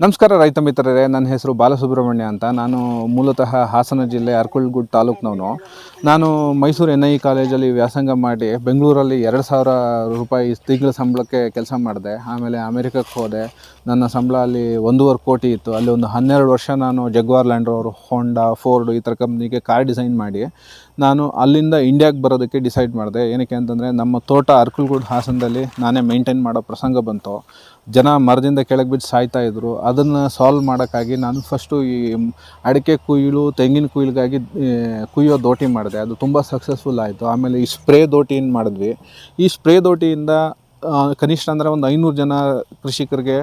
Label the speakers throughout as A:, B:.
A: ನಮಸ್ಕಾರ ರೈತ ಮಿತ್ರರೇ, ನನ್ನ ಹೆಸರು ಬಾಲಸುಬ್ರಹ್ಮಣ್ಯ ಅಂತ. ನಾನು ಮೂಲತಃ ಹಾಸನ ಜಿಲ್ಲೆ ಅರ್ಕುಳ್ಗುಡ್ ತಾಲೂಕ್ನವನು. ನಾನು ಮೈಸೂರು ಎನ್ ಐ ಕಾಲೇಜಲ್ಲಿ ವ್ಯಾಸಂಗ ಮಾಡಿ ಬೆಂಗಳೂರಲ್ಲಿ ಎರಡು ಸಾವಿರ ರೂಪಾಯಿ ತಿಂಗಳ ಸಂಬಳಕ್ಕೆ ಕೆಲಸ ಮಾಡಿದೆ. ಆಮೇಲೆ ಅಮೆರಿಕಕ್ಕೆ ಹೋದೆ. ನನ್ನ ಸಂಬಳ ಅಲ್ಲಿ ಒಂದೂವರೆ ಕೋಟಿ ಇತ್ತು. ಅಲ್ಲಿ ಒಂದು ಹನ್ನೆರಡು ವರ್ಷ ನಾನು Jaguar Land Rover Honda Ford ಈ ಥರ ಕಂಪ್ನಿಗೆ ಕಾರ್ ಡಿಸೈನ್ ಮಾಡಿ ನಾನು ಅಲ್ಲಿಂದ ಇಂಡಿಯಾಗೆ ಬರೋದಕ್ಕೆ ಡಿಸೈಡ್ ಮಾಡಿದೆ. ಏನಕ್ಕೆ ಅಂತಂದರೆ ನಮ್ಮ ತೋಟ ಅರ್ಕುಲ್ಗೂಡ್ ಹಾಸನದಲ್ಲಿ ನಾನೇ ಮೇಂಟೈನ್ ಮಾಡೋ ಪ್ರಸಂಗ ಬಂತು. ಜನ ಮರದಿಂದ ಕೆಳಗೆ ಬಿದ್ದು ಸಾಯ್ತಾ ಇದ್ರು. ಅದನ್ನು ಸಾಲ್ವ್ ಮಾಡೋಕ್ಕಾಗಿ ನಾನು ಫಸ್ಟು ಈ ಅಡಿಕೆ ಕುಯಿಲು, ತೆಂಗಿನ ಕುಯ್ಲಿಗಾಗಿ ಕುಯ್ಯೋ ದೋಟಿ ಮಾಡಿದೆ. ಅದು ತುಂಬ ಸಕ್ಸಸ್ಫುಲ್ ಆಯಿತು. ಆಮೇಲೆ ಈ ಸ್ಪ್ರೇ ದೋಟಿಯನ್ನು ಮಾಡಿದ್ವಿ? ಈ ಸ್ಪ್ರೇ ದೋಟಿಯಿಂದ ಕನಿಷ್ಠ ಅಂದರೆ ಒಂದು ಐನೂರು ಜನ ಕೃಷಿಕರಿಗೆ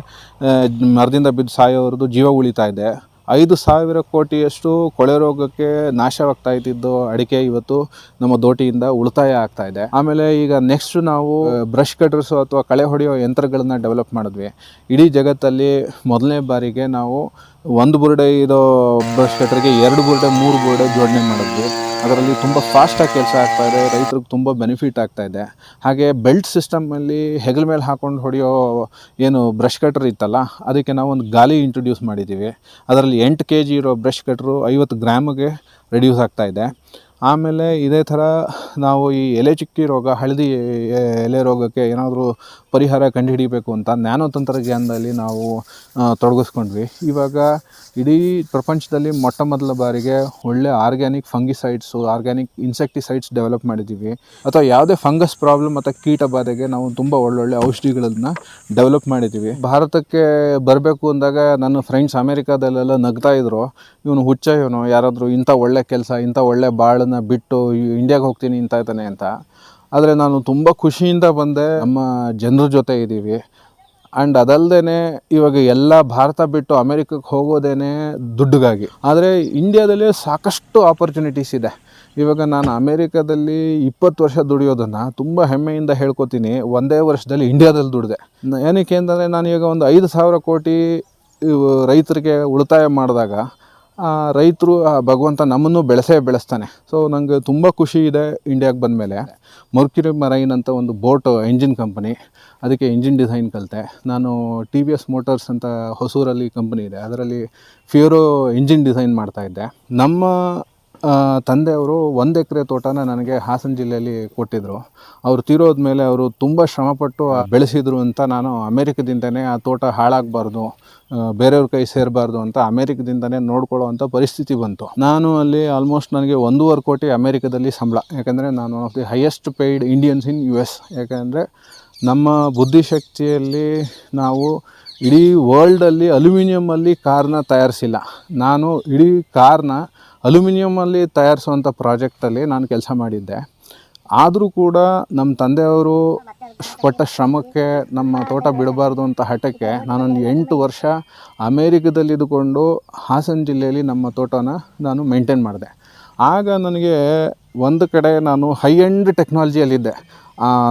A: ಮರದಿಂದ ಬಿದ್ದು ಸಾಯೋರದ್ದು ಜೀವ ಉಳಿತಾ ಇದೆ. ಐದು ಸಾವಿರ ಕೋಟಿಯಷ್ಟು ಕೊಳೆ ರೋಗಕ್ಕೆ ನಾಶವಾಗ್ತಾ ಇದ್ದಿದ್ದು ಅಡಿಕೆ ಇವತ್ತು ನಮ್ಮ ದೋಟಿಯಿಂದ ಉಳಿತಾಯ ಆಗ್ತಾ ಇದೆ. ಆಮೇಲೆ ಈಗ ನೆಕ್ಸ್ಟ್ ನಾವು ಬ್ರಷ್ ಕಟರ್ಸು ಅಥವಾ ಕಳೆ ಹೊಡೆಯೋ ಯಂತ್ರಗಳನ್ನು ಡೆವಲಪ್ ಮಾಡಿದ್ವಿ. ಇಡೀ ಜಗತ್ತಲ್ಲಿ ಮೊದಲನೇ ಬಾರಿಗೆ ನಾವು ಒಂದು ಬುರುಡೆ ಇರೋ ಬ್ರಷ್ ಕಟ್ಟರಿಗೆ ಎರಡು ಬುರುಡೆ, ಮೂರು ಬುರುಡೆ ಜೋಡಣೆ ಮಾಡಿದ್ವಿ. ಅದರಲ್ಲಿ ತುಂಬ ಫಾಸ್ಟಾಗಿ ಕೆಲಸ ಆಗ್ತಾ ಇದೆ, ರೈತರಿಗೆ ತುಂಬ ಬೆನಿಫಿಟ್ ಇದೆ. ಹಾಗೆ ಬೆಲ್ಟ್ ಸಿಸ್ಟಮಲ್ಲಿ ಹೆಗಲ ಮೇಲೆ ಹಾಕ್ಕೊಂಡು ಹೊಡೆಯೋ ಏನು ಬ್ರಷ್ ಕಟ್ರ್ ಇತ್ತಲ್ಲ, ಅದಕ್ಕೆ ನಾವು ಒಂದು ಗಾಲಿ ಇಂಟ್ರೊಡ್ಯೂಸ್ ಮಾಡಿದ್ದೀವಿ. ಅದರಲ್ಲಿ ಎಂಟು ಕೆ ಜಿ ಇರೋ ಬ್ರಷ್ ಕಟ್ರು ಐವತ್ತು ಗ್ರಾಮಿಗೆ ರೆಡ್ಯೂಸ್ ಆಗ್ತಾ ಇದೆ. ಆಮೇಲೆ ಇದೇ ಥರ ನಾವು ಈ ಎಲೆ ಚಿಕ್ಕಿ ರೋಗ, ಹಳದಿ ಎಲೆ ರೋಗಕ್ಕೆ ಏನಾದರೂ ಪರಿಹಾರ ಕಂಡುಹಿಡಿಬೇಕು ಅಂತ ನ್ಯಾನೋ ತಂತ್ರಜ್ಞಾನದಲ್ಲಿ ನಾವು ತೊಡಗಿಸ್ಕೊಂಡ್ವಿ. ಇವಾಗ ಇಡೀ ಪ್ರಪಂಚದಲ್ಲಿ ಮೊಟ್ಟ ಮೊದಲ ಬಾರಿಗೆ ಒಳ್ಳೆ organic fungicides, organic insecticides develop ಮಾಡಿದ್ದೀವಿ. ಅಥವಾ ಯಾವುದೇ ಫಂಗಸ್ ಪ್ರಾಬ್ಲಮ್ ಅಥವಾ ಕೀಟ ಬಾಧೆಗೆ ನಾವು ತುಂಬ ಒಳ್ಳೊಳ್ಳೆ ಔಷಧಿಗಳನ್ನು ಡೆವಲಪ್ ಮಾಡಿದ್ದೀವಿ. ಭಾರತಕ್ಕೆ ಬರಬೇಕು ಅಂದಾಗ ನನ್ನ ಫ್ರೆಂಡ್ಸ್ ಅಮೇರಿಕಾದಲ್ಲೆಲ್ಲ ನಗ್ತಾ ಇದ್ರು. ಇವನು ಹುಚ್ಚ, ಇವನು ಯಾರಾದರೂ ಇಂಥ ಒಳ್ಳೆ ಕೆಲಸ, ಇಂಥ ಒಳ್ಳೆ ಬಾಳನ್ನ ಬಿಟ್ಟು ಇಂಡಿಯಾಗೆ ಹೋಗ್ತೀನಿ ಇಂತ ಇದ್ದಾನೆ ಅಂತ. ಆದರೆ ನಾನು ತುಂಬ ಖುಷಿಯಿಂದ ಬಂದೆ. ನಮ್ಮ ಜನರ ಜೊತೆ ಇದ್ದೀವಿ. ಆ್ಯಂಡ್ ಅದಲ್ಲದೆ ಇವಾಗ ಎಲ್ಲ ಭಾರತ ಬಿಟ್ಟು ಅಮೇರಿಕಕ್ಕೆ ಹೋಗೋದೇ ದುಡ್ಡುಗಾಗಿ. ಆದರೆ ಇಂಡಿಯಾದಲ್ಲಿ ಸಾಕಷ್ಟು ಆಪರ್ಚುನಿಟೀಸ್ ಇದೆ. ಇವಾಗ ನಾನು ಅಮೇರಿಕಾದಲ್ಲಿ ಇಪ್ಪತ್ತು ವರ್ಷ ದುಡಿಯೋದನ್ನು ತುಂಬ ಹೆಮ್ಮೆಯಿಂದ ಹೇಳ್ಕೊತೀನಿ. ಒಂದೇ ವರ್ಷದಲ್ಲಿ ಇಂಡಿಯಾದಲ್ಲಿ ದುಡಿದೆ. ಏನಕ್ಕೆ ಅಂತಂದರೆ ನಾನು ಈಗ ಒಂದು ಐದು ಸಾವಿರ ಕೋಟಿ ರೈತರಿಗೆ ಉಳಿತಾಯ ಮಾಡಿದಾಗ ರೈತರು ಭಗವಂತ ನಮ್ಮನ್ನು ಬೆಳೆಸೇ ಬೆಳೆಸ್ತಾನೆ. ಸೊ ನನಗೆ ತುಂಬ ಖುಷಿ ಇದೆ ಇಂಡಿಯಾಗೆ ಬಂದಮೇಲೆ. ಮರ್ಕ್ಯುರಿ ಮರೈನ್ ಅಂತ ಒಂದು ಬೋಟ್ ಎಂಜಿನ್ ಕಂಪನಿ ಅದಕ್ಕೆ ಇಂಜಿನ್ ಡಿಸೈನ್ ಕಲಿತೆ. ನಾನು ಟಿ ವಿ ಎಸ್ ಮೋಟರ್ಸ್ ಅಂತ ಹೊಸೂರಲ್ಲಿ ಕಂಪನಿ ಇದೆ. ಅದರಲ್ಲಿ ಫ್ಯೂರೋ ಇಂಜಿನ್ ಡಿಸೈನ್ ಮಾಡ್ತಾಯಿದ್ದೆ ನಮ್ಮ ತಂದೆಯವರು ಒಂದು ಎಕರೆ ತೋಟನ ನನಗೆ ಹಾಸನ ಜಿಲ್ಲೆಯಲ್ಲಿ ಕೊಟ್ಟಿದ್ದರು ಅವರು ತೀರೋದ ಮೇಲೆ ಅವರು ತುಂಬ ಶ್ರಮಪಟ್ಟು ಬೆಳೆಸಿದರು ಅಂತ ನಾನು ಅಮೇರಿಕದಿಂದನೇ ಆ ತೋಟ ಹಾಳಾಗಬಾರ್ದು ಬೇರೆಯವ್ರ ಕೈ ಸೇರಬಾರ್ದು ಅಂತ ಅಮೇರಿಕದಿಂದನೇ ನೋಡ್ಕೊಳ್ಳೋ ಅಂಥ ಪರಿಸ್ಥಿತಿ ಬಂತು. ನಾನು ಅಲ್ಲಿ ಆಲ್ಮೋಸ್ಟ್ ನನಗೆ ಒಂದೂವರೆ ಕೋಟಿ ಅಮೇರಿಕದಲ್ಲಿ ಸಂಬಳ. ಯಾಕಂದರೆ ನಾನು of the highest paid Indians in U S ಯಾಕಂದರೆ ನಮ್ಮ ಬುದ್ಧಿಶಕ್ತಿಯಲ್ಲಿ ನಾವು ಇಡೀ ವರ್ಲ್ಡಲ್ಲಿ ಅಲ್ಯೂಮಿನಿಯಮಲ್ಲಿ ಕಾರ್ನ ತಯಾರಿಸಿಲ್ಲ. ನಾನು ಇಡೀ ಕಾರ್ನ ಅಲ್ಯೂಮಿನಿಯಮಲ್ಲಿ ತಯಾರಿಸುವಂಥ ಪ್ರಾಜೆಕ್ಟಲ್ಲಿ ನಾನು ಕೆಲಸ ಮಾಡಿದ್ದೆ. ಆದರೂ ಕೂಡ ನಮ್ಮ ತಂದೆಯವರು ಪಟ್ಟ ಶ್ರಮಕ್ಕೆ, ನಮ್ಮ ತೋಟ ಬಿಡಬಾರ್ದು ಅಂತ ಹಠಕ್ಕೆ ನಾನೊಂದು ಎಂಟು ವರ್ಷ ಅಮೇರಿಕದಲ್ಲಿದ್ದುಕೊಂಡು ಹಾಸನ ಜಿಲ್ಲೆಯಲ್ಲಿ ನಮ್ಮ ತೋಟನ ನಾನು ಮೇಂಟೈನ್ ಮಾಡಿದೆ. ಆಗ ನನಗೆ ಒಂದು ಕಡೆ ನಾನು ಹೈ ಎಂಡ್ ಟೆಕ್ನಾಲಜಿಯಲ್ಲಿದ್ದೆ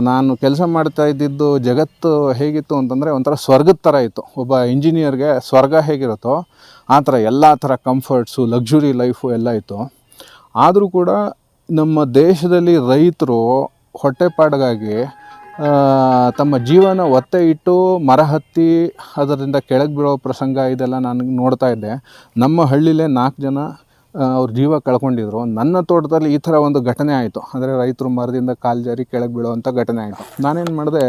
A: ನಾನು ಕೆಲಸ ಮಾಡ್ತಾ ಇದ್ದಿದ್ದು ಜಗತ್ತು ಹೇಗಿತ್ತು ಅಂತಂದರೆ ಒಂಥರ ಸ್ವರ್ಗದ ಥರ ಇತ್ತು. ಒಬ್ಬ ಇಂಜಿನಿಯರ್ಗೆ ಸ್ವರ್ಗ ಹೇಗಿರುತ್ತೋ ಆ ಥರ ಎಲ್ಲ ಥರ ಕಂಫರ್ಟ್ಸು ಲಕ್ಸುರಿ ಲೈಫು ಎಲ್ಲ ಇತ್ತು. ಆದರೂ ಕೂಡ ನಮ್ಮ ದೇಶದಲ್ಲಿ ರೈತರು ಹೊಟ್ಟೆಪಾಡಿಗಾಗಿ ತಮ್ಮ ಜೀವನ ಒತ್ತೆ ಇಟ್ಟು ಮರ ಹತ್ತಿ ಅದರಿಂದ ಕೆಳಗೆ ಬೀಳೋ ಪ್ರಸಂಗ ಇದೆಲ್ಲ ನಾನು ನೋಡ್ತಾ ಇದ್ದೆ. ನಮ್ಮ ಹಳ್ಳಿಲೇ ನಾಲ್ಕು ಜನ ಅವ್ರ ಜೀವ ಕಳ್ಕೊಂಡಿದ್ರು. ನನ್ನ ತೋಟದಲ್ಲಿ ಈ ಥರ ಒಂದು ಘಟನೆ ಆಯಿತು. ಅಂದರೆ ರೈತರು ಮರದಿಂದ ಕಾಲು ಜಾರಿ ಕೆಳಗೆ ಬೀಳುವಂಥ ಘಟನೆ ಆಯಿತು. ನಾನೇನು ಮಾಡಿದೆ,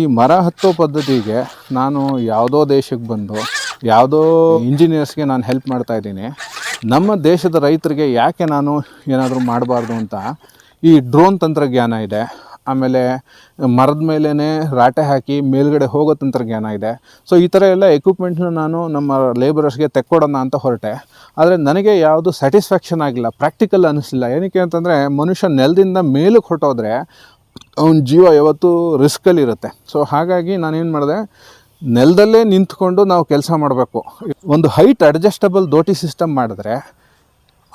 A: ಈ ಮರ ಹತ್ತೋ ಪದ್ಧತಿಗೆ ನಾನು ಯಾವುದೋ ದೇಶಕ್ಕೆ ಬಂದು ಯಾವುದೋ ಇಂಜಿನಿಯರ್ಸ್ಗೆ ನಾನು ಹೆಲ್ಪ್ ಮಾಡ್ತಾ ಇದ್ದೀನಿ. ನಮ್ಮ ದೇಶದ ರೈತರಿಗೆ ಯಾಕೆ ನಾನು ಏನಾದರೂ ಮಾಡಬಾರ್ದು ಅಂತ? ಈ ಡ್ರೋನ್ ತಂತ್ರಜ್ಞಾನ ಇದೆ. ಆಮೇಲೆ ಮರದ ಮೇಲೇ ರಾಟೆ ಹಾಕಿ ಮೇಲ್ಗಡೆ ಹೋಗೋ ತಂತ್ರಜ್ಞಾನ ಇದೆ. ಸೊ ಈ ಥರ ಎಲ್ಲ ಎಕ್ವಿಪ್ಮೆಂಟ್ನ ನಾನು ನಮ್ಮ ಲೇಬರರ್ಸ್ಗೆ ತೆಕ್ಕೊಡೋಣ ಅಂತ ಹೊರಟೆ. ಆದರೆ ನನಗೆ ಯಾವುದು ಸ್ಯಾಟಿಸ್ಫ್ಯಾಕ್ಷನ್ ಆಗಿಲ್ಲ ಪ್ರಾಕ್ಟಿಕಲ್ ಅನ್ನಿಸ್ಲಿಲ್ಲ. ಏನಕ್ಕೆ ಅಂತಂದರೆ ಮನುಷ್ಯ ನೆಲದಿಂದ ಮೇಲಕ್ಕೆ ಹೊರಟೋದ್ರೆ ಅವ್ನ ಜೀವ ಯಾವತ್ತೂ ರಿಸ್ಕಲ್ಲಿರುತ್ತೆ ಸೊ ಹಾಗಾಗಿ ನಾನೇನು ಮಾಡಿದೆ ನೆಲದಲ್ಲೇ ನಿಂತ್ಕೊಂಡು ನಾವು ಕೆಲಸ ಮಾಡಬೇಕು. ಒಂದು ಹೈಟ್ ಅಡ್ಜಸ್ಟಬಲ್ ದೋಟಿ ಸಿಸ್ಟಮ್ ಮಾಡಿದ್ರೆ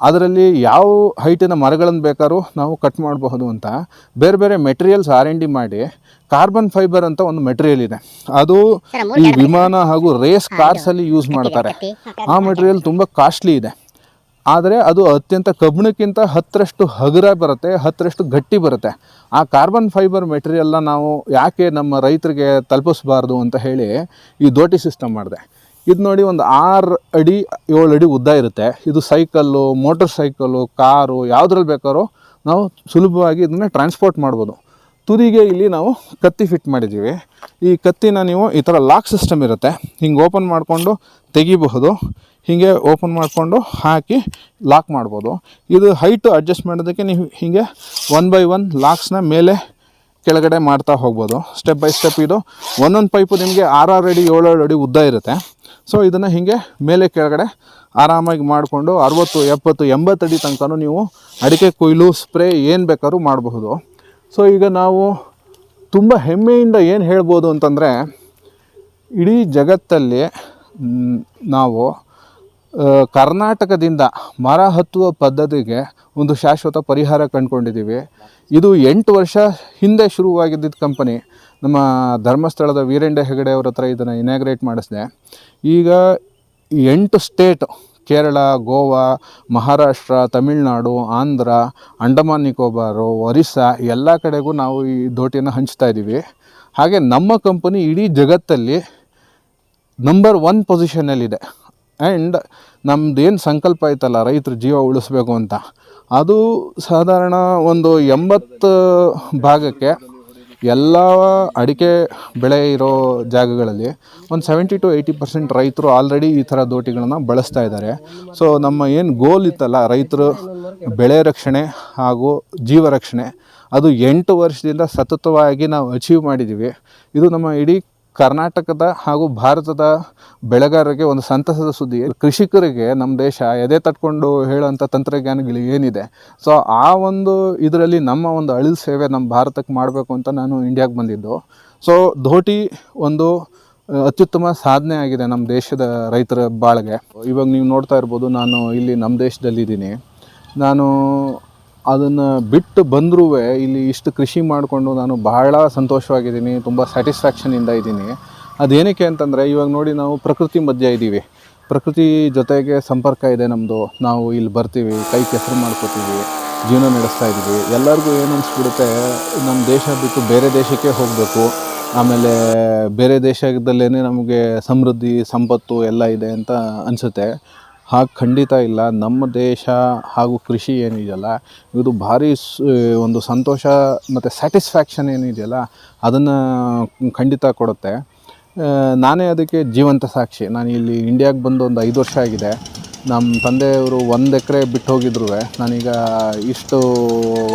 A: ಅದರಲ್ಲಿ ಯಾವ ಹೈಟಿನ ಮರಗಳನ್ನು ಬೇಕಾದ್ರೂ ನಾವು ಕಟ್ ಮಾಡಬಹುದು ಅಂತ. ಬೇರೆ ಬೇರೆ ಮೆಟೀರಿಯಲ್ಸ್ ಆರ್ ಎನ್ ಡಿ ಮಾಡಿ ಕಾರ್ಬನ್ ಫೈಬರ್ ಅಂತ ಒಂದು ಮೆಟೀರಿಯಲ್ ಇದೆ. ಅದು ಈ ವಿಮಾನ ಹಾಗೂ ರೇಸ್ ಕಾರ್ಸಲ್ಲಿ ಯೂಸ್ ಮಾಡ್ತಾರೆ. ಆ ಮೆಟೀರಿಯಲ್ ತುಂಬ ಕಾಸ್ಟ್ಲಿ ಇದೆ. ಆದರೆ ಅದು ಅತ್ಯಂತ ಕಬ್ಬಿಣಕ್ಕಿಂತ ಹತ್ತರಷ್ಟು ಹಗುರ ಬರುತ್ತೆ, ಹತ್ತರಷ್ಟು ಗಟ್ಟಿ ಬರುತ್ತೆ. ಆ ಕಾರ್ಬನ್ ಫೈಬರ್ ಮೆಟೀರಿಯಲ್ನ ನಾವು ಯಾಕೆ ನಮ್ಮ ರೈತರಿಗೆ ತಲುಪಿಸ್ಬಾರ್ದು ಅಂತ ಹೇಳಿ ಈ ದೋಟಿ ಸಿಸ್ಟಮ್ ಮಾಡಿದೆ. ಇದು ನೋಡಿ ಒಂದು ಆರು ಅಡಿ, ಏಳು ಅಡಿ ಉದ್ದ ಇರುತ್ತೆ. ಇದು ಸೈಕಲ್ಲು ಮೋಟರ್ ಸೈಕಲ್ಲು ಕಾರು ಯಾವುದ್ರಲ್ಲಿ ಬೇಕಾದ್ರೂ ನಾವು ಸುಲಭವಾಗಿ ಇದನ್ನು ಟ್ರಾನ್ಸ್ಪೋರ್ಟ್ ಮಾಡ್ಬೋದು. ತುದಿಗೆ ಇಲ್ಲಿ ನಾವು ಕತ್ತಿ ಫಿಟ್ ಮಾಡಿದ್ದೀವಿ. ಈ ಕತ್ತಿನ ನೀವು ಈ ಥರ ಲಾಕ್ ಸಿಸ್ಟಮ್ ಇರುತ್ತೆ. ಹಿಂಗೆ ಓಪನ್ ಮಾಡಿಕೊಂಡು ತೆಗಿಬಹುದು. ಹೀಗೆ ಓಪನ್ ಮಾಡಿಕೊಂಡು ಹಾಕಿ ಲಾಕ್ ಮಾಡ್ಬೋದು. ಇದು ಹೈಟು ಅಡ್ಜಸ್ಟ್ ಮಾಡೋದಕ್ಕೆ ನೀವು ಹೀಗೆ ಒನ್ ಬೈ ಒನ್ ಲಾಕ್ಸ್ನ ಮೇಲೆ ಕೆಳಗಡೆ ಮಾಡ್ತಾ ಹೋಗ್ಬೋದು. ಸ್ಟೆಪ್ ಬೈ ಸ್ಟೆಪ್ ಇದು ಒಂದೊಂದು ಪೈಪು ನಿಮಗೆ ಆರಾರು ಅಡಿ ಏಳೇಳು ಅಡಿ ಉದ್ದ ಇರುತ್ತೆ. ಸೊ ಇದನ್ನು ಹೀಗೆ ಮೇಲೆ ಕೆಳಗಡೆ ಆರಾಮಾಗಿ ಮಾಡಿಕೊಂಡು ಅರುವತ್ತು, ಎಪ್ಪತ್ತು, ಎಂಬತ್ತು ಅಡಿ ತನಕ ನೀವು ಅಡಿಕೆ ಕೊಯ್ಲು ಸ್ಪ್ರೇ ಏನು ಬೇಕಾದ್ರೂ ಮಾಡಬಹುದು. ಸೊ ಈಗ ನಾವು ತುಂಬ ಹೆಮ್ಮೆಯಿಂದ ಏನು ಹೇಳ್ಬೋದು ಅಂತಂದರೆ, ಇಡೀ ಜಗತ್ತಲ್ಲಿ ನಾವು ಕರ್ನಾಟಕದಿಂದ ಮರ ಹತ್ತುವ ಪದ್ಧತಿಗೆ ಒಂದು ಶಾಶ್ವತ ಪರಿಹಾರ ಕಂಡುಕೊಂಡಿದ್ದೀವಿ. ಇದು ಎಂಟು ವರ್ಷ ಹಿಂದೆ ಶುರುವಾಗಿದ್ದಿದ್ದ ಕಂಪನಿ ನಮ್ಮ ಧರ್ಮಸ್ಥಳದ ವೀರೇಂದ್ರ ಹೆಗಡೆ ಅವ್ರ ಹತ್ರ ಇದನ್ನು ಇನಾಗ್ರೇಟ್ ಮಾಡಿಸಿದೆ. ಈಗ ಎಂಟು ಸ್ಟೇಟ್ ಕೇರಳ, ಗೋವಾ, ಮಹಾರಾಷ್ಟ್ರ, ತಮಿಳುನಾಡು, ಆಂಧ್ರ, ಅಂಡಮಾನ್, ನಿಕೋಬಾರು, ಒರಿಸ್ಸಾ ಎಲ್ಲ ಕಡೆಗೂ ನಾವು ಈ ದೋಟಿಯನ್ನು ಹಂಚ್ತಾ ಇದ್ದೀವಿ. ಹಾಗೆ ನಮ್ಮ ಕಂಪನಿ ಇಡೀ ಜಗತ್ತಲ್ಲಿ ನಂಬರ್ ಒನ್ ಪೊಸಿಷನಲ್ಲಿದೆ ಆ್ಯಂಡ್ ನಮ್ದು ಏನು ಸಂಕಲ್ಪ ಐತಲ್ಲ, ರೈತರ ಜೀವ ಉಳಿಸ್ಬೇಕು ಅಂತ. ಅದು ಸಾಧಾರಣ ಒಂದು ಎಂಬತ್ತು ಭಾಗಕ್ಕೆ ಎಲ್ಲ ಅಡಿಕೆ ಬೆಳೆ ಇರೋ ಜಾಗಗಳಲ್ಲಿ ಒಂದು ಸೆವೆಂಟಿ ಟು ಏಯ್ಟಿ ಪರ್ಸೆಂಟ್ ರೈತರು ಆಲ್ರೆಡಿ ಈ ಥರ ದೋಟಿಗಳನ್ನು ಬಳಸ್ತಾ ಇದ್ದಾರೆ. ಸೊ ನಮ್ಮ ಏನು ಗೋಲ್ ಇತ್ತಲ್ಲ, ರೈತರು ಬೆಳೆ ರಕ್ಷಣೆ ಹಾಗೂ ಜೀವ ರಕ್ಷಣೆ, ಅದು ಎಂಟು ವರ್ಷದಿಂದ ಸತತವಾಗಿ ನಾವು ಅಚೀವ್ ಮಾಡಿದ್ದೀವಿ ಇದು ನಮ್ಮ ಇಡೀ ಕರ್ನಾಟಕದ ಹಾಗೂ ಭಾರತದ ಬೆಳೆಗಾರರಿಗೆ ಒಂದು ಸಂತಸದ ಸುದ್ದಿ. ಕೃಷಿಕರಿಗೆ ನಮ್ಮ ದೇಶ ಎದೆ ತಟ್ಕೊಂಡು ಹೇಳುವಂಥ ತಂತ್ರಜ್ಞಾನಗಳು ಏನಿದೆ. ಸೊ ಆ ಒಂದು ಇದರಲ್ಲಿ ನಮ್ಮ ಒಂದು ಅಳಿಲು ಸೇವೆ ನಮ್ಮ ಭಾರತಕ್ಕೆ ಮಾಡಬೇಕು ಅಂತ ನಾನು ಇಂಡಿಯಾಗೆ ಬಂದಿದ್ದು. ಸೊ ಧೋಟಿ ಒಂದು ಅತ್ಯುತ್ತಮ ಸಾಧನೆ ಆಗಿದೆ ನಮ್ಮ ದೇಶದ ರೈತರ ಬಾಳ್ಗೆ. ಇವಾಗ ನೀವು ನೋಡ್ತಾ ಇರ್ಬೋದು, ನಾನು ಇಲ್ಲಿ ನಮ್ಮ ದೇಶದಲ್ಲಿದ್ದೀನಿ. ನಾನು ಅದನ್ನು ಬಿಟ್ಟು ಬಂದರೂ ಇಲ್ಲಿ ಇಷ್ಟು ಕೃಷಿ ಮಾಡಿಕೊಂಡು ನಾನು ಬಹಳ ಸಂತೋಷವಾಗಿದ್ದೀನಿ, ತುಂಬ ಸ್ಯಾಟಿಸ್ಫ್ಯಾಕ್ಷನಿಂದ ಇದ್ದೀನಿ. ಅದೇನಕ್ಕೆ ಅಂತಂದರೆ, ಇವಾಗ ನೋಡಿ ನಾವು ಪ್ರಕೃತಿ ಮಧ್ಯೆ ಇದ್ದೀವಿ ಪ್ರಕೃತಿ ಜೊತೆಗೆ ಸಂಪರ್ಕ ಇದೆ ನಮ್ಮದು ನಾವು ಇಲ್ಲಿ ಬರ್ತೀವಿ, ಕೈ ಕೆಸರು ಮಾಡ್ಕೋತೀವಿ, ಜೀವನ ನಡೆಸ್ತಾ ಇದ್ದೀವಿ ಎಲ್ಲರಿಗೂ ಏನು ಅನಿಸ್ಬಿಡುತ್ತೆ ನಮ್ಮ ದೇಶ ಬಿಟ್ಟು ಬೇರೆ ದೇಶಕ್ಕೆ ಹೋಗಬೇಕು. ಆಮೇಲೆ ಬೇರೆ ದೇಶದಲ್ಲೇ ನಮಗೆ ಸಮೃದ್ಧಿ, ಸಂಪತ್ತು ಎಲ್ಲ ಇದೆ ಅಂತ ಅನಿಸುತ್ತೆ. ಹಾಗೆ ಖಂಡಿತ ಇಲ್ಲ. ನಮ್ಮ ದೇಶ ಹಾಗೂ ಕೃಷಿ ಏನಿದೆಯಲ್ಲ ಇದು ಭಾರಿ ಒಂದು ಸಂತೋಷ ಮತ್ತು ಸ್ಯಾಟಿಸ್ಫ್ಯಾಕ್ಷನ್ ಏನಿದೆಯಲ್ಲ ಅದನ್ನು ಖಂಡಿತ ಕೊಡುತ್ತೆ. ನಾನೇ ಅದಕ್ಕೆ ಜೀವಂತ ಸಾಕ್ಷಿ. ನಾನು ಇಲ್ಲಿ ಇಂಡಿಯಾಗೆ ಬಂದು ಒಂದು ಐದು ವರ್ಷ ಆಗಿದೆ. ನಮ್ಮ ತಂದೆಯವರು ಒಂದು ಎಕರೆ ಬಿಟ್ಟು ಹೋಗಿದ್ರು. ನಾನೀಗ ಇಷ್ಟು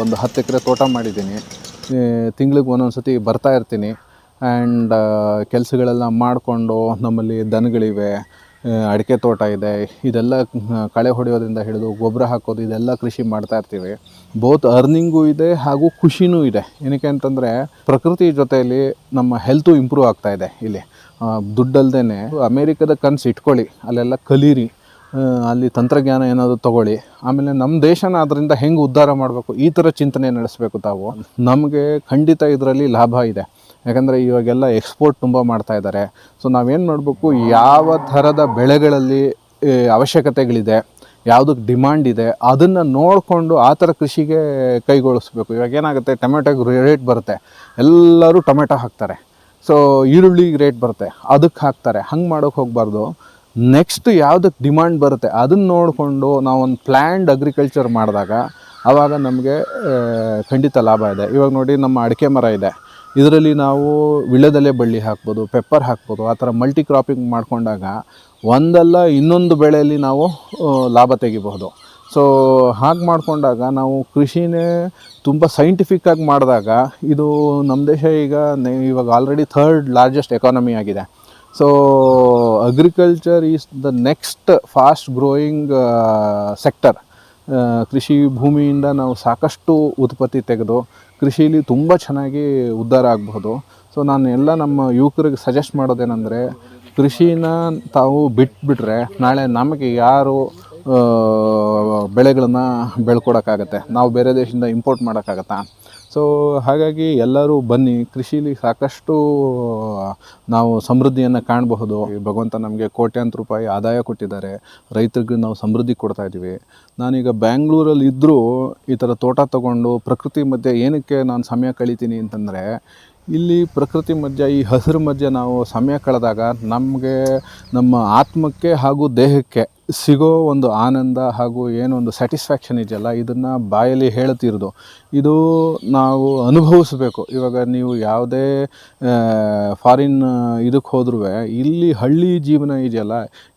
A: ಒಂದು ಹತ್ತು ಎಕರೆ ತೋಟ ಮಾಡಿದ್ದೀನಿ. ತಿಂಗ್ಳಿಗೆ ಒಂದೊಂದು ಸತಿ ಬರ್ತಾ ಇರ್ತೀನಿ. ಆ್ಯಂಡ್ ಕೆಲಸಗಳೆಲ್ಲ ಮಾಡಿಕೊಂಡು ನಮ್ಮಲ್ಲಿ ದನಗಳಿವೆ. ಅಡಿಕೆ ತೋಟ ಇದೆ. ಇದೆಲ್ಲ ಕಳೆ ಹೊಡೆಯೋದ್ರಿಂದ ಹಿಡಿದು ಗೊಬ್ಬರ ಹಾಕೋದು, ಇದೆಲ್ಲ ಕೃಷಿ ಮಾಡ್ತಾ ಇರ್ತೀವಿ. ಬೋತ್ ಅರ್ನಿಂಗೂ ಇದೆ ಹಾಗೂ ಖುಷಿನೂ ಇದೆ. ಏನಕ್ಕೆ ಅಂತಂದರೆ, ಪ್ರಕೃತಿ ಜೊತೆಯಲ್ಲಿ ನಮ್ಮ ಹೆಲ್ತು ಇಂಪ್ರೂವ್ ಆಗ್ತಾ ಇದೆ ಇಲ್ಲಿ. ದುಡ್ಡಲ್ದೇ ಅಮೇರಿಕದ ಕನಸು ಇಟ್ಕೊಳ್ಳಿ, ಅಲ್ಲೆಲ್ಲ ಕಲೀರಿ ಅಲ್ಲಿ ತಂತ್ರಜ್ಞಾನ ಏನಾದರೂ ತಗೊಳ್ಳಿ. ಆಮೇಲೆ ನಮ್ಮ ದೇಶನ ಅದರಿಂದ ಹೆಂಗೆ ಉದ್ಧಾರ ಮಾಡಬೇಕು, ಈ ಥರ ಚಿಂತನೆ ನಡೆಸಬೇಕು ತಾವು. ನಮಗೆ ಖಂಡಿತ ಇದರಲ್ಲಿ ಲಾಭ ಇದೆ. ಯಾಕಂದರೆ ಇವಾಗೆಲ್ಲ ಎಕ್ಸ್ಪೋರ್ಟ್ ತುಂಬ ಮಾಡ್ತಾ ಇದ್ದಾರೆ ಸೊ ನಾವೇನು ಮಾಡಬೇಕು, ಯಾವ ಥರದ ಬೆಳೆಗಳಲ್ಲಿ ಅವಶ್ಯಕತೆಗಳಿದೆ ಯಾವುದಕ್ಕೆ ಡಿಮ್ಯಾಂಡ್ ಇದೆ, ಅದನ್ನು ನೋಡಿಕೊಂಡು ಆ ಥರ ಕೃಷಿಗೆ ಕೈಗೊಳಿಸ್ಬೇಕು. ಇವಾಗ ಏನಾಗುತ್ತೆ ಟೊಮೆಟೊಗೆ ರೇಟ್ ಬರುತ್ತೆ. ಎಲ್ಲರೂ ಟೊಮೆಟೊ ಹಾಕ್ತಾರೆ. ಸೊ ಈರುಳ್ಳಿಗೆ ರೇಟ್ ಬರುತ್ತೆ. ಅದಕ್ಕೆ ಹಾಕ್ತಾರೆ. ಹಂಗೆ ಮಾಡೋಕೆ ಹೋಗಬಾರ್ದು. ನೆಕ್ಸ್ಟ್ ಯಾವುದಕ್ಕೆ ಡಿಮ್ಯಾಂಡ್ ಬರುತ್ತೆ, ಅದನ್ನು ನೋಡಿಕೊಂಡು ಒಂದು ಪ್ಲ್ಯಾಂಡ್ ಅಗ್ರಿಕಲ್ಚರ್ ಮಾಡಿದಾಗ ಆವಾಗ ನಮಗೆ ಖಂಡಿತ ಲಾಭ ಇದೆ. ಇವಾಗ ನೋಡಿ, ನಮ್ಮ ಅಡಿಕೆ ಮರ ಇದೆ. ಇದರಲ್ಲಿ ನಾವು ವಿಳ್ಯದೆಲೆ ಬಳ್ಳಿ ಹಾಕ್ಬೋದು ಪೆಪ್ಪರ್ ಹಾಕ್ಬೋದು, ಆ ಥರ ಮಲ್ಟಿ ಕ್ರಾಪಿಂಗ್ ಮಾಡಿಕೊಂಡಾಗ ಒಂದಲ್ಲ ಇನ್ನೊಂದು ಬೆಳೆಯಲ್ಲಿ ನಾವು ಲಾಭ ತೆಗಿಬಹುದು. ಸೊ ಹಾಗೆ ಮಾಡಿಕೊಂಡಾಗ ನಾವು ಕೃಷಿನೇ ತುಂಬ ಸೈಂಟಿಫಿಕ್ಕಾಗಿ ಮಾಡಿದಾಗ ಇದು ನಮ್ಮ ದೇಶ ಈಗ ಇವಾಗ ಆಲ್ರೆಡಿ ಥರ್ಡ್ ಲಾರ್ಜೆಸ್ಟ್ ಎಕಾನಮಿ ಆಗಿದೆ. So agriculture is the next fast growing sector ಕೃಷಿ ಭೂಮಿಯಿಂದ ನಾವು ಸಾಕಷ್ಟು ಉತ್ಪತ್ತಿ ತೆಗೆದು ಕೃಷಿಲಿ ತುಂಬ ಚೆನ್ನಾಗಿ ಉದ್ಧಾರ ಆಗಬಹುದು. ಸೊ ನಾನು ಎಲ್ಲ ನಮ್ಮ ಯುವಕರಿಗೆ ಸಜೆಸ್ಟ್ ಮಾಡೋದೇನೆಂದರೆ, ಕೃಷಿನ ತಾವು ಬಿಟ್ಬಿಟ್ರೆ ನಾಳೆ ನಮಗೆ ಯಾರು ಬೆಳೆಗಳನ್ನು ಬೆಳ್ಕೊಡೋಕ್ಕಾಗತ್ತೆ. ನಾವು ಬೇರೆ ದೇಶದಿಂದ ಇಂಪೋರ್ಟ್ ಮಾಡೋಕ್ಕಾಗತ್ತಾ? ಸೊ ಹಾಗಾಗಿ ಎಲ್ಲರೂ ಬನ್ನಿ. ಕೃಷಿಲಿ ಸಾಕಷ್ಟು, ನಾವು ಸಮೃದ್ಧಿಯನ್ನು ಕಾಣಬಹುದು. ಭಗವಂತ ನಮಗೆ ಕೋಟ್ಯಾಂತರ ರೂಪಾಯಿ ಆದಾಯ ಕೊಟ್ಟಿದ್ದಾರೆ. ರೈತರಿಗೆ ನಾವು ಸಮೃದ್ಧಿ ಕೊಡ್ತಾ ಇದ್ದೀವಿ ನಾನೀಗ ಬ್ಯಾಂಗ್ಳೂರಲ್ಲಿ ಇದ್ದರೂ ಈ ಥರ ತೋಟ ತಗೊಂಡು ಪ್ರಕೃತಿ ಮಧ್ಯೆ ಏನಕ್ಕೆ ನಾನು ಸಮಯ ಕಳಿತೀನಿ ಅಂತಂದರೆ, ಇಲ್ಲಿ ಪ್ರಕೃತಿ ಮಧ್ಯ, ಈ ಹಸಿರು ಮಧ್ಯ ನಾವು ಸಮಯ ಕಳೆದಾಗ ನಮಗೆ ನಮ್ಮ ಆತ್ಮಕ್ಕೆ ಹಾಗೂ ದೇಹಕ್ಕೆ ಸಿಗೋ ಒಂದು ಆನಂದ ಹಾಗೂ ಏನೊಂದು ಸ್ಯಾಟಿಸ್ಫ್ಯಾಕ್ಷನ್ ಇದೆಯಲ್ಲ, ಇದನ್ನು ಬಾಯಲ್ಲಿ ಹೇಳ್ತಿರೋದು. ಇದು ನಾವು ಅನುಭವಿಸ್ಬೇಕು. ಇವಾಗ ನೀವು ಯಾವುದೇ ಫಾರಿನ್ ಇದಕ್ಕೆ ಹೋದ್ರೂ ಇಲ್ಲಿ ಹಳ್ಳಿ ಜೀವನ ಇದೆಯಲ್ಲ,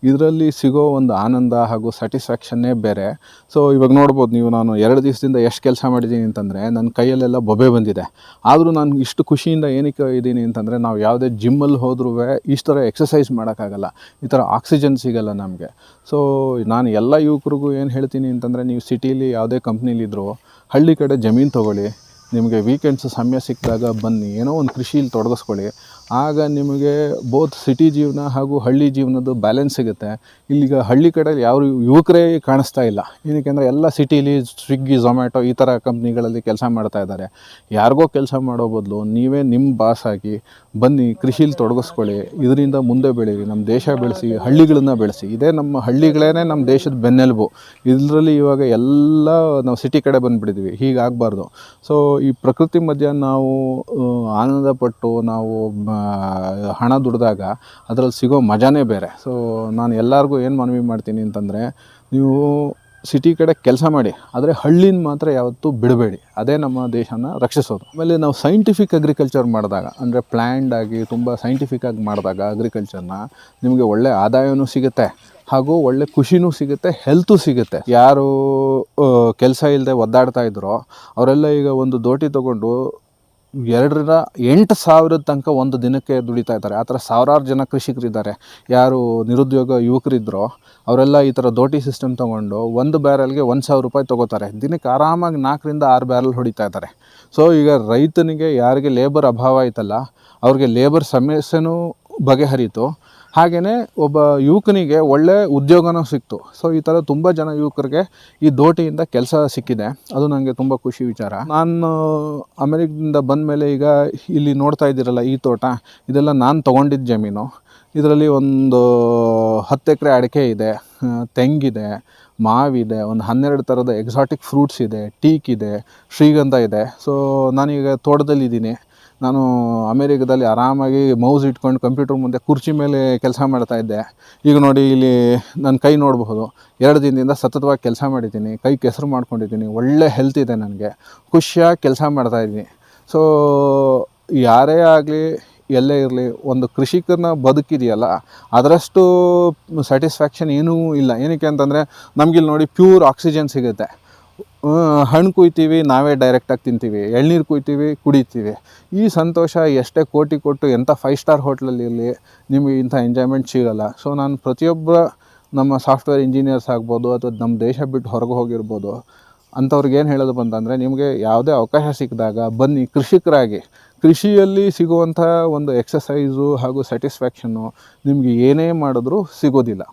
A: ಇದರಲ್ಲಿ ಸಿಗೋ ಒಂದು ಆನಂದ ಹಾಗೂ ಸ್ಯಾಟಿಸ್ಫ್ಯಾಕ್ಷನ್ನೇ ಬೇರೆ. ಸೊ ಇವಾಗ ನೋಡ್ಬೋದು, ನೀವು ನಾನು ಎರಡು ದಿವಸದಿಂದ ಎಷ್ಟು ಕೆಲಸ ಮಾಡಿದ್ದೀನಿ ಅಂತಂದರೆ ನನ್ನ ಕೈಯಲ್ಲೆಲ್ಲ ಬೊಬೆ ಬಂದಿದೆ. ಆದರೂ ನಾನು ಇಷ್ಟು ಖುಷಿಯಿಂದ ಏನಕ್ಕೆ ಇದ್ದೀನಿ ಅಂತಂದರೆ, ನಾವು ಯಾವುದೇ ಜಿಮ್ಮಲ್ಲಿ ಹೋದ್ರೂ ಈ ಥರ ಎಕ್ಸಸೈಸ್ ಮಾಡೋಕ್ಕಾಗಲ್ಲ. ಈ ಥರ ಆಕ್ಸಿಜನ್ ಸಿಗಲ್ಲ ನಮಗೆ. ಸೊ ನಾನು ಎಲ್ಲ ಯುವಕರಿಗೂ ಏನು ಹೇಳ್ತೀನಿ ಅಂತಂದರೆ, ನೀವು ಸಿಟೀಲಿ ಯಾವುದೇ ಕಂಪ್ನಿಲಿದ್ದರೂ ಹಳ್ಳಿ ಕಡೆ ಜಮೀನು ತೊಗೊಳ್ಳಿ, ನಿಮಗೆ ವೀಕೆಂಡ್ಸ್ ಸಮಯ ಸಿಕ್ಕಿದಾಗ ಬನ್ನಿ, ಏನೋ ಒಂದು ಕೃಷಿಲಿ ತೊಡಗಿಸ್ಕೊಳ್ಳಿ. ಆಗ ನಿಮಗೆ ಬೋತ್ ಸಿಟಿ ಜೀವನ ಹಾಗೂ ಹಳ್ಳಿ ಜೀವನದ ಬ್ಯಾಲೆನ್ಸ್ ಸಿಗುತ್ತೆ. ಇಲ್ಲಿಗ ಹಳ್ಳಿ ಕಡೆ ಯಾರು ಯುವಕರೇ ಕಾಣಿಸ್ತಾ ಇಲ್ಲ. ಏನಕ್ಕೆ ಅಂದರೆ ಎಲ್ಲ ಸಿಟೀಲಿ ಸ್ವಿಗ್ಗಿ ಝೊಮ್ಯಾಟೊ ಈ ಥರ ಕಂಪ್ನಿಗಳಲ್ಲಿ ಕೆಲಸ ಮಾಡ್ತಾ ಇದ್ದಾರೆ. ಯಾರಿಗೋ ಕೆಲಸ ಮಾಡೋ ಬದಲು ನೀವೇ ನಿಮ್ಮ ಬಾಸ್ ಆಗಿ ಬನ್ನಿ, ಕೃಷಿಲಿ ತೊಡಗಿಸ್ಕೊಳ್ಳಿ, ಇದರಿಂದ ಮುಂದೆ ಬೆಳೀರಿ ನಮ್ಮ ದೇಶ ಬೆಳೆಸಿ, ಹಳ್ಳಿಗಳನ್ನ ಬೆಳೆಸಿ. ಇದೇ ನಮ್ಮ ಹಳ್ಳಿಗಳೇ ನಮ್ಮ ದೇಶದ ಬೆನ್ನೆಲುಬು. ಇದರಲ್ಲಿ ಇವಾಗ ಎಲ್ಲ ನಾವು ಸಿಟಿ ಕಡೆ ಬಂದುಬಿಟ್ಟಿದ್ವಿ. ಹೀಗಾಗಬಾರ್ದು ಸೊ ಈ ಪ್ರಕೃತಿ ಮಧ್ಯ ನಾವು ಆನಂದಪಟ್ಟು ಆನಂದ ಪಟ್ಟು ನಾವು ಹಣ ದುಡಿದಾಗ ಅದರಲ್ಲಿ ಸಿಗೋ ಮಜಾನೇ ಬೇರೆ. ಸೊ ನಾನು ಎಲ್ಲರಿಗೂ ಏನು ಮನವಿ ಮಾಡ್ತೀನಿ ಅಂತಂದರೆ, ನೀವು ಸಿಟಿ ಕಡೆ ಕೆಲಸ ಮಾಡಿ, ಆದರೆ ಹಳ್ಳಿನ ಮಾತ್ರ ಯಾವತ್ತೂ ಬಿಡಬೇಡಿ. ಅದೇ ನಮ್ಮ ದೇಶನ ರಕ್ಷಿಸೋದು. ಆಮೇಲೆ ನಾವು ಸೈಂಟಿಫಿಕ್ ಅಗ್ರಿಕಲ್ಚರ್ ಮಾಡಿದಾಗ, ಅಂದರೆ ಪ್ಲ್ಯಾಂಡ್ ಆಗಿ ತುಂಬ ಸೈಂಟಿಫಿಕ್ ಆಗಿ ಮಾಡಿದಾಗ ಅಗ್ರಿಕಲ್ಚರ್ನ ನಿಮಗೆ ಒಳ್ಳೆ ಆದಾಯವೂ ಸಿಗುತ್ತೆ, ಹಾಗೂ ಒಳ್ಳೆ ಖುಷಿನೂ ಸಿಗುತ್ತೆ ಹೆಲ್ತು ಸಿಗುತ್ತೆ. ಯಾರು ಕೆಲಸ ಇಲ್ಲದೆ ಒದ್ದಾಡ್ತಾ ಇದ್ರೋ, ಅವರೆಲ್ಲ ಈಗ ಒಂದು ದೋಟಿ ತೊಗೊಂಡು ಎರಡರಿಂದ ಎಂಟು ಸಾವಿರದ ತನಕ ಒಂದು ದಿನಕ್ಕೆ ದುಡಿತಾ ಇದ್ದಾರೆ. ಆ ಥರ ಸಾವಿರಾರು ಜನ ಕೃಷಿಕರಿದ್ದಾರೆ ಯಾರು ನಿರುದ್ಯೋಗ ಯುವಕರಿದ್ದರೋ ಅವರೆಲ್ಲ ಈ ಥರ ದೋಟಿ ಸಿಸ್ಟಮ್ ತೊಗೊಂಡು ಒಂದು ಬ್ಯಾರಲ್ಗೆ ಒಂದು ಸಾವಿರ ರೂಪಾಯಿ ತೊಗೋತಾರೆ. ದಿನಕ್ಕೆ ಆರಾಮಾಗಿ ನಾಲ್ಕರಿಂದ ಆರು ಬ್ಯಾರಲ್ ಹೊಡಿತಾ ಇದ್ದಾರೆ. ಸೊ ಈಗ ರೈತನಿಗೆ ಯಾರಿಗೆ ಲೇಬರ್ ಅಭಾವ ಆಯ್ತಲ್ಲ, ಅವ್ರಿಗೆ ಲೇಬರ್ ಸಮಸ್ಯೆನೂ ಬಗೆಹರಿತು. ಹಾಗೆಯೇ ಒಬ್ಬ ಯುವಕನಿಗೆ ಒಳ್ಳೆ ಉದ್ಯೋಗನೂ ಸಿಕ್ತು. ಸೊ ಈ ಥರ ತುಂಬ ಜನ ಯುವಕರಿಗೆ ಈ ದೋಟಿಯಿಂದ ಕೆಲಸ ಸಿಕ್ಕಿದೆ. ಅದು ನನಗೆ ತುಂಬ ಖುಷಿ ವಿಚಾರ. ನಾನು ಅಮೆರಿಕದಿಂದ ಬಂದ ಮೇಲೆ ಈಗ ಇಲ್ಲಿ ನೋಡ್ತಾ ಇದ್ದೀರಲ್ಲ ಈ ತೋಟ, ಇದೆಲ್ಲ ನಾನು ತೊಗೊಂಡಿದ್ದ ಜಮೀನು. ಇದರಲ್ಲಿ ಒಂದು ಹತ್ತು ಎಕರೆ ಅಡಿಕೆ ಇದೆ ತೆಂಗಿದೆ, ಮಾವಿದೆ, ಒಂದು ಹನ್ನೆರಡು ಥರದ ಎಕ್ಸಾಟಿಕ್ ಫ್ರೂಟ್ಸ್ ಇದೆ ಟೀಕ್ ಇದೆ ಶ್ರೀಗಂಧ ಇದೆ. ಸೊ ನಾನೀಗ ತೋಟದಲ್ಲಿದ್ದೀನಿ. ನಾನು ಅಮೇರಿಕದಲ್ಲಿ ಆರಾಮಾಗಿ ಮೌಸ್ ಇಟ್ಕೊಂಡು ಕಂಪ್ಯೂಟರ್ ಮುಂದೆ ಕುರ್ಚಿ ಮೇಲೆ ಕೆಲಸ ಮಾಡ್ತಾ ಇದ್ದೆ. ಈಗ ನೋಡಿ ಇಲ್ಲಿ ನನ್ನ ಕೈ ನೋಡಬಹುದು. ಎರಡು ದಿನದಿಂದ ಸತತವಾಗಿ ಕೆಲಸ ಮಾಡಿದ್ದೀನಿ. ಕೈ ಕೆಸರು ಮಾಡ್ಕೊಂಡಿದ್ದೀನಿ. ಒಳ್ಳೆ ಹೆಲ್ತ್ ಇದೆ ನನಗೆ. ಖುಷಿಯಾಗಿ ಕೆಲಸ ಮಾಡ್ತಾಯಿದ್ದೀನಿ ಸೊ ಯಾರೇ ಆಗಲಿ, ಎಲ್ಲೇ ಇರಲಿ, ಒಂದು ಕೃಷಿಕನ ಬದುಕಿದೆಯಲ್ಲ, ಅದರಷ್ಟು ಸ್ಯಾಟಿಸ್ಫ್ಯಾಕ್ಷನ್ ಏನೂ ಇಲ್ಲ. ಏನಕ್ಕೆ ಅಂತಂದರೆ, ನಮಗಿಲ್ಲಿ ನೋಡಿ ಪ್ಯೂರ್ ಆಕ್ಸಿಜನ್ ಸಿಗುತ್ತೆ. ಹಣ್ಣು ಕುಯ್ತೀವಿ, ನಾವೇ ಡೈರೆಕ್ಟಾಗಿ ತಿಂತೀವಿ. ಎಳ್ನೀರು ಕುಯ್ತೀವಿ, ಕುಡಿತೀವಿ. ಈ ಸಂತೋಷ ಎಷ್ಟೇ ಕೋಟಿ ಕೊಟ್ಟು ಎಂಥ ಫೈವ್ ಸ್ಟಾರ್ ಹೋಟ್ಲಲ್ಲಿ ಇರಲಿ, ನಿಮಗೆ ಇಂಥ ಎಂಜಾಯ್ಮೆಂಟ್ ಸಿಗಲ್ಲ. ಸೊ ನಾನು ಪ್ರತಿಯೊಬ್ಬ ನಮ್ಮ ಸಾಫ್ಟ್ವೇರ್ ಇಂಜಿನಿಯರ್ಸ್ ಆಗ್ಬೋದು ಅಥವಾ ನಮ್ಮ ದೇಶ ಬಿಟ್ಟು ಹೊರಗೆ ಹೋಗಿರ್ಬೋದು, ಅಂಥವ್ರಿಗೆ ಏನು ಹೇಳೋದು ಬಂತಂದರೆ, ನಿಮಗೆ ಯಾವುದೇ ಅವಕಾಶ ಸಿಕ್ಕಿದಾಗ ಬನ್ನಿ ಕೃಷಿಕರಾಗಿ. ಕೃಷಿಯಲ್ಲಿ ಸಿಗುವಂಥ ಒಂದು ಎಕ್ಸಸೈಸು ಹಾಗೂ ಸ್ಯಾಟಿಸ್ಫ್ಯಾಕ್ಷನ್ನು ನಿಮಗೆ ಏನೇ ಮಾಡಿದ್ರೂ ಸಿಗೋದಿಲ್ಲ.